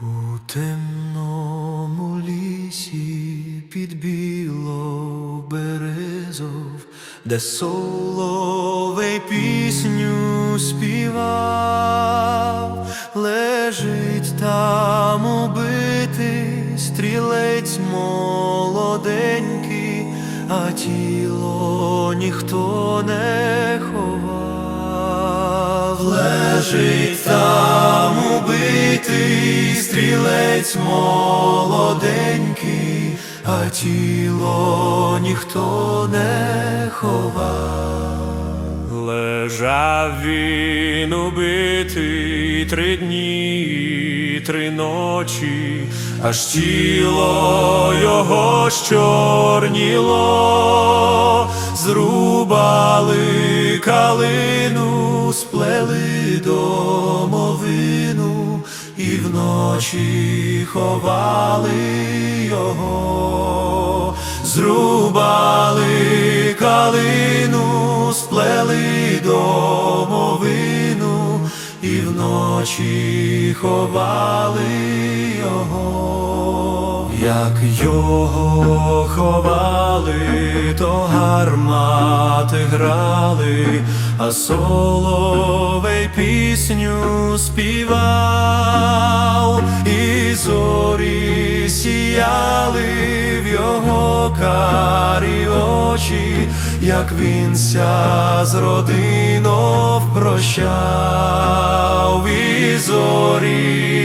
У темному лісі під білов березов, де соловей пісню співав, лежить там убитий стрілець молоденький, а тіло ніхто не ховав, лежить там убитий стрілець молоденький, а тіло ніхто не ховав. Лежав він убитий три дні, і три ночі, аж тіло його щорніло, зрубали калину, сплели домовину і вночі ховали його, зрубали калину, сплели домовину і вночі ховали його, як його ховали, то гармати грали, а соловей пісню співав, і зорі сіяли в його карі очі, як він ся з родиною прощав,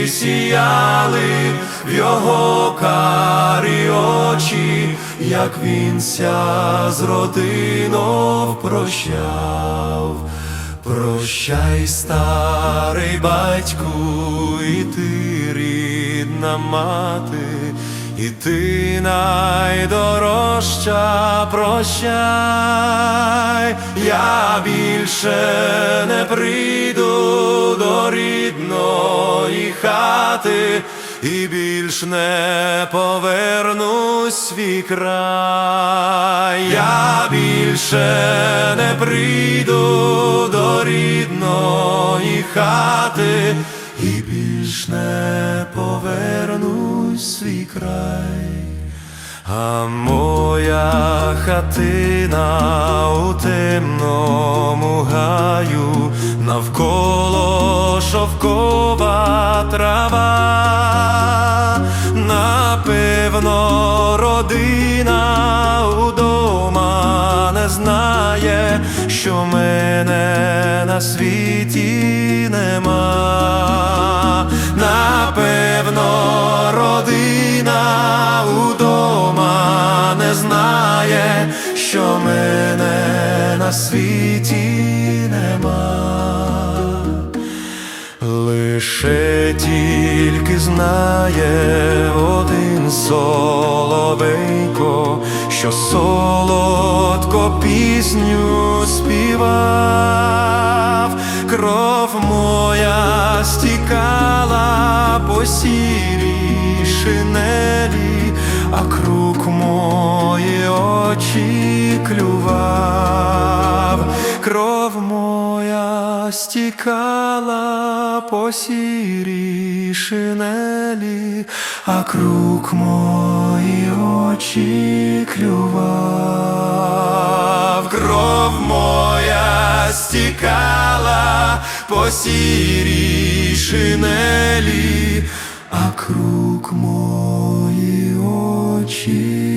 сіяли в його карі очі, як він ся з родиною прощав. Прощай, старий батьку, і ти рідна мати, і ти найдорожча прощай, я більше не прийду до рідної хати. І більш не повернусь свій край, я більше не прийду до рідної хати, і більш не повернусь свій край. А моя хатина у темному гаю, навколо шовкова трава, напевно, родина удома не знає, що мене на світі нема. Напевно, родина удома не знає, що мене на світі нема. Лише тільки знає один соловейко, що солодко пісню співав, кров моя стікала по сірій шинелі, а круг мої очі клював, кров моя стікала по сірій шинелі, а круг мої очі клював, кров моя стікала по сірій шинелі, а круг мої очі